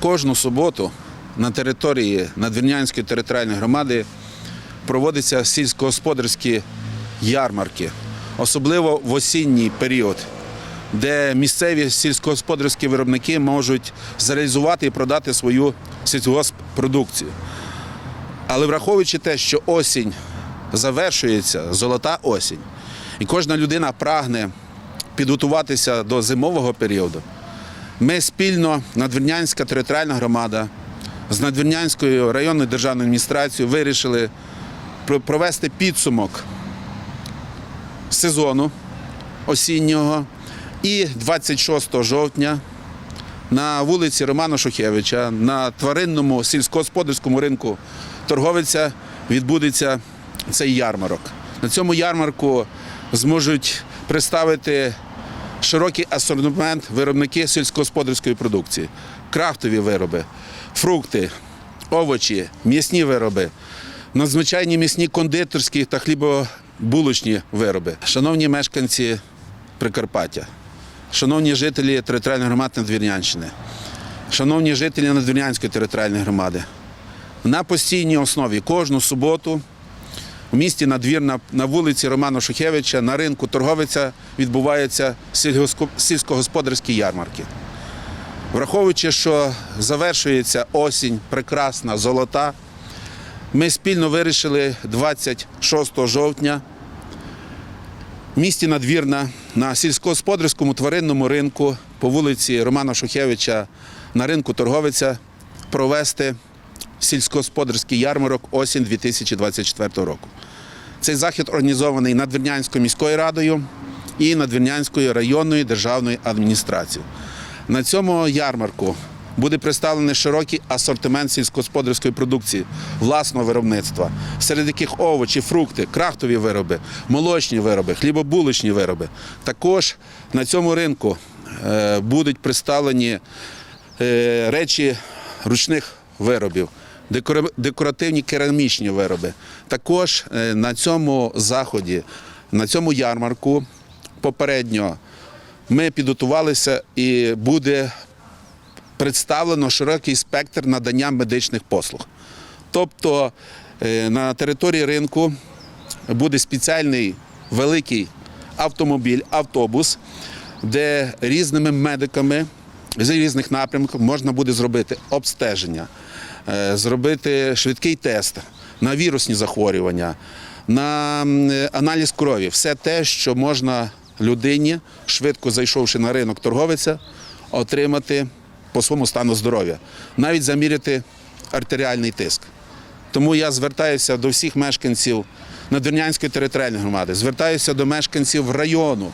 Кожну суботу на території Надвірнянської територіальної громади проводяться сільськогосподарські ярмарки, особливо в осінній період, де місцеві сільськогосподарські виробники можуть зреалізувати і продати свою сільськогоспродукцію. Але враховуючи те, що осінь завершується, золота осінь, і кожна людина прагне підготуватися до зимового періоду, ми спільно, Надвірнянська територіальна громада з Надвірнянською районною державною адміністрацією вирішили провести підсумок сезону осіннього і 26 жовтня на вулиці Романа Шухевича на тваринному сільськогосподарському ринку торговиця відбудеться цей ярмарок. На цьому ярмарку зможуть представити широкий асортимент виробники сільськогосподарської продукції, крафтові вироби, фрукти, овочі, м'ясні вироби, надзвичайні м'ясні кондитерські та хлібобулочні вироби. Шановні мешканці Прикарпаття, шановні жителі територіальної громади Надвірнянщини, шановні жителі Надвірнянської територіальної громади, на постійній основі кожну суботу у місті Надвірна на вулиці Романа Шухевича на ринку торговиця відбуваються сільськогосподарські ярмарки. Враховуючи, що завершується осінь, прекрасна, золота, ми спільно вирішили 26 жовтня в місті Надвірна на сільськогосподарському тваринному ринку по вулиці Романа Шухевича на ринку торговиця провести сільськогосподарський ярмарок осінь 2024 року. Цей захід організований Надвірнянською міською радою і Надвірнянською районною державною адміністрацією. На цьому ярмарку буде представлений широкий асортимент сільськогосподарської продукції власного виробництва, серед яких овочі, фрукти, крафтові вироби, молочні вироби, хлібобулочні вироби. Також на цьому ринку е, будуть представлені е, речі ручних виробів, декоративні керамічні вироби. Також е, на цьому заході, на цьому ярмарку попередньо ми підготувалися і буде представлено широкий спектр надання медичних послуг. Тобто е, на території ринку буде спеціальний великий автомобіль, автобус, де різними медиками з різних напрямків можна буде зробити обстеження, зробити швидкий тест на вірусні захворювання, на аналіз крові, все те, що можна людині, швидко зайшовши на ринок торговиця, отримати по своєму стану здоров'я, навіть заміряти артеріальний тиск. Тому я звертаюся до всіх мешканців Надвірнянської територіальної громади, звертаюся до мешканців району,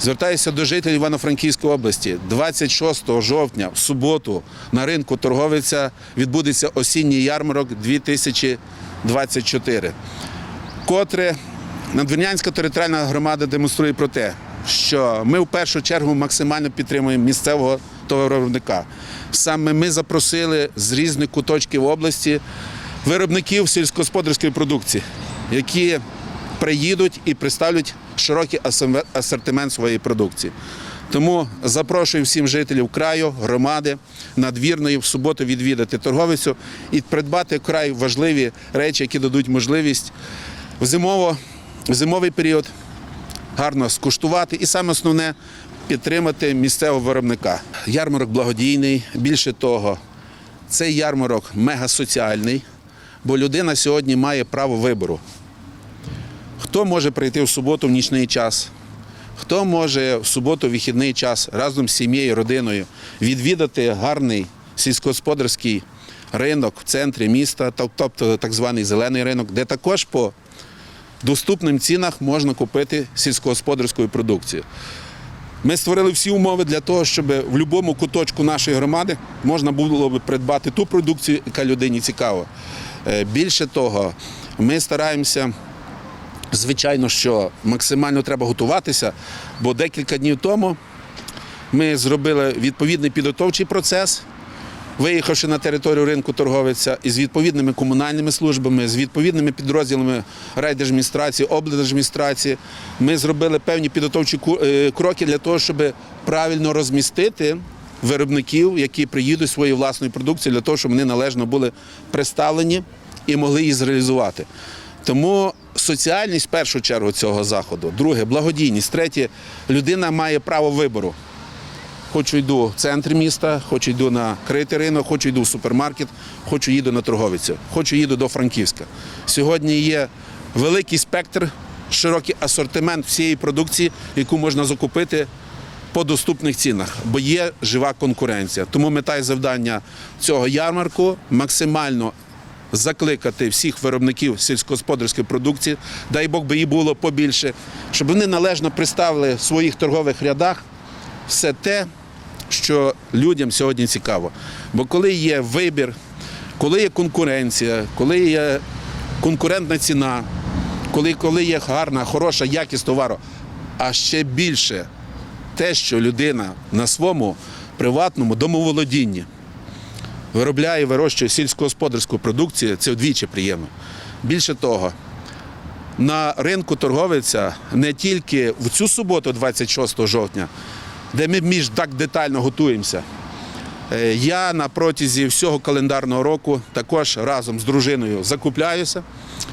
звертаюся до жителів Івано-Франківської області. 26 жовтня, в суботу, на ринку торговиця відбудеться осінній ярмарок 2024, котре Надвірнянська територіальна громада демонструє про те, що ми в першу чергу максимально підтримуємо місцевого товаровиробника. Саме ми запросили з різних куточків області виробників сільськогосподарської продукції, які приїдуть і представлять широкий асортимент своєї продукції. Тому запрошую всім жителів краю, громади, надвірної в суботу відвідати торговицю і придбати край важливі речі, які дадуть можливість в, зимово, в зимовий період гарно скуштувати і саме основне підтримати місцевого виробника. Ярмарок благодійний. Більше того, цей ярмарок мегасоціальний, бо людина сьогодні має право вибору. Хто може прийти в суботу в нічний час? Хто може в суботу в вихідний час разом з сім'єю, родиною відвідати гарний сільськогосподарський ринок в центрі міста, тобто так званий зелений ринок, де також по доступним цінах можна купити сільськогосподарську продукцію. Ми створили всі умови для того, щоб в будь-якому куточку нашої громади можна було б придбати ту продукцію, яка людині цікава. Е, Більше того, ми стараємося, звичайно, що максимально треба готуватися, бо декілька днів тому ми зробили відповідний підготовчий процес. Виїхавши на територію ринку торговиця із відповідними комунальними службами, з відповідними підрозділами райдержадміністрації, облдержадміністрації, ми зробили певні підготовчі е, кроки для того, щоб правильно розмістити виробників, які приїдуть своєю власною продукцією для того, щоб вони належно були представлені і могли її зреалізувати. Тому соціальність в першу чергу цього заходу, друге благодійність, третє людина має право вибору. Хочу йду в центр міста, хочу йду на критий ринок, хочу йду в супермаркет, хочу їду на торговицю, хочу їду до Франківська. Сьогодні є великий спектр, широкий асортимент всієї продукції, яку можна закупити по доступних цінах, бо є жива конкуренція. Тому мета і завдання цього ярмарку максимально закликати всіх виробників сільськогосподарської продукції, дай Бог би її було побільше, щоб вони належно представили в своїх торгових рядах все те, що людям сьогодні цікаво. Бо коли є вибір, коли є конкуренція, коли є конкурентна ціна, коли, коли є гарна, хороша якість товару, а ще більше те, що людина на своєму приватному домоволодінні виробляє, вирощує сільськогосподарську продукцію, це вдвічі приємно. Більше того, на ринку торговиця не тільки в цю суботу, 26 жовтня, де ми між так детально готуємося. Е, Я на протязі всього календарного року також разом з дружиною закупляюся.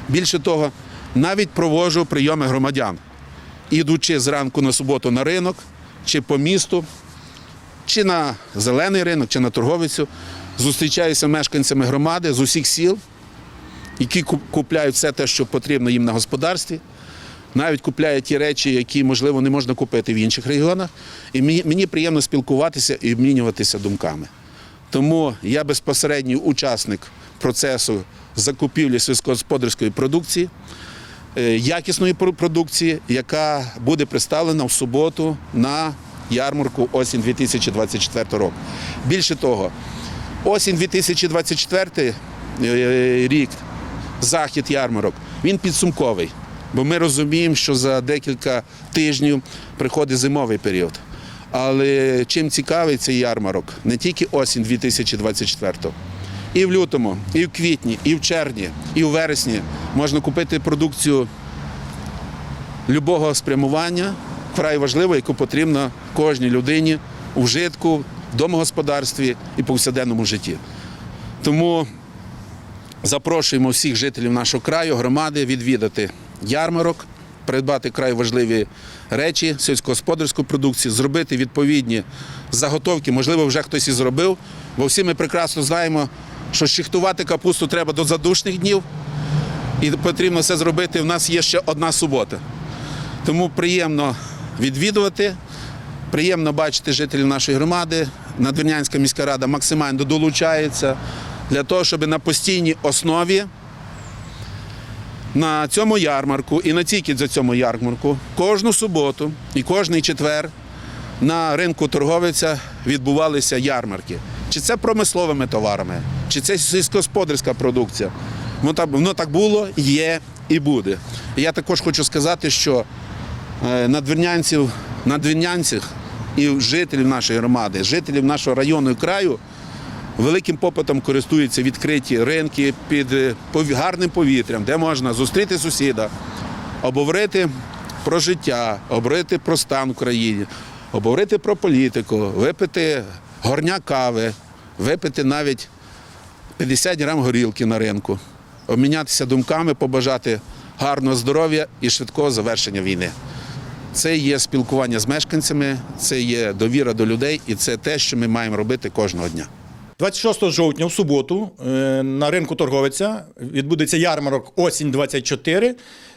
Більше того, навіть проводжу прийоми громадян, ідучи зранку на суботу на ринок, чи по місту, чи на зелений ринок, чи на торговицю. Зустрічаюся мешканцями громади з усіх сіл, які купляють все те, що потрібно їм на господарстві. Навіть купляють ті речі, які, можливо, не можна купити в інших регіонах. І мені, мені приємно спілкуватися і обмінюватися думками. Тому я безпосередній учасник процесу закупівлі сільськогосподарської продукції, е, якісної продукції, яка буде представлена в суботу на ярмарку осінь 2024 року. Більше того, осінь 2024 е, рік, захід ярмарок, він підсумковий. Бо ми розуміємо, що за декілька тижнів приходить зимовий період. Але чим цікавий цей ярмарок? Не тільки осінь 2024 і в лютому, і в квітні, і в червні, і в вересні можна купити продукцію любого спрямування, вкрай важливо, яку потрібно кожній людині у вжитку, домогосподарстві і повсякденному житті. Тому запрошуємо всіх жителів нашого краю, громади відвідати ярмарок, придбати край важливі речі, сільськогосподарську продукцію, зробити відповідні заготовки. Можливо, вже хтось і зробив, бо всі ми прекрасно знаємо, що шихтувати капусту треба до задушних днів, і потрібно це зробити. У нас є ще одна субота. Тому приємно відвідувати, приємно бачити жителів нашої громади. Надвірнянська міська рада максимально долучається для того, щоб на постійній основі на цьому ярмарку і не тільки за цьому ярмарку, кожну суботу і кожний четвер на ринку торговиця відбувалися ярмарки. Чи це промисловими товарами, чи це сільськогосподарська продукція. Воно так, було, є і буде. Я також хочу сказати, що е, надвірнянців, надвірнянців і жителів нашої громади, жителів нашого району і краю великим попитом користуються відкриті ринки під е, гарним повітрям, де можна зустріти сусіда, обговорити про життя, обговорити про стан в країні, обговорити про політику, випити горня кави, випити навіть 50 грам горілки на ринку, обмінятися думками, побажати гарного здоров'я і швидкого завершення війни. Це є спілкування з мешканцями, це є довіра до людей, і це те, що ми маємо робити кожного дня. 26 жовтня в суботу е, на ринку торговиця відбудеться ярмарок осінь 24.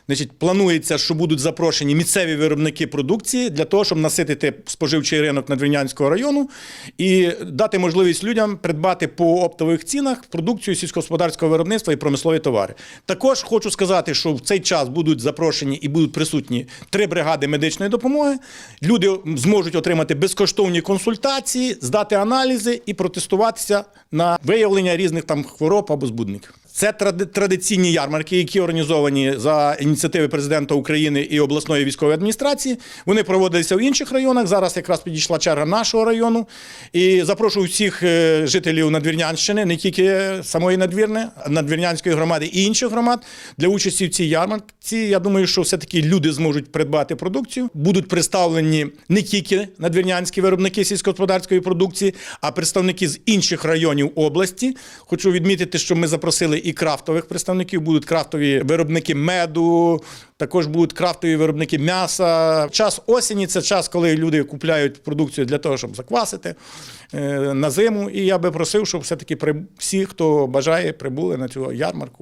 Значить, планується, що будуть запрошені місцеві виробники продукції для того, щоб наситити споживчий ринок Надвірнянського району і дати можливість людям придбати по оптових цінах продукцію сільськогосподарського виробництва і промислові товари. Також хочу сказати, що в цей час будуть запрошені і будуть присутні три бригади медичної допомоги. Люди зможуть отримати безкоштовні консультації, здати аналізи і протестуватися на виявлення різних там хвороб або збудників. Це традиційні ярмарки, які організовані за ініціативи президента України і обласної військової адміністрації. Вони проводилися в інших районах. Зараз якраз підійшла черга нашого району. І запрошую всіх е, жителів Надвірнянщини, не тільки самої Надвірни, Надвірнянської громади і інших громад для участі в цій ярмарці. Я думаю, що все-таки люди зможуть придбати продукцію. Будуть представлені не тільки надвірнянські виробники сільськогосподарської продукції, а представники з інших районів області. Хочу відмітити, що ми запросили і крафтових представників. Будуть крафтові виробники меду, також будуть крафтові виробники м'яса. Час осені це час, коли люди купляють продукцію для того, щоб заквасити е, на зиму. І я би просив, щоб все-таки всі, хто бажає, прибули на цю ярмарку.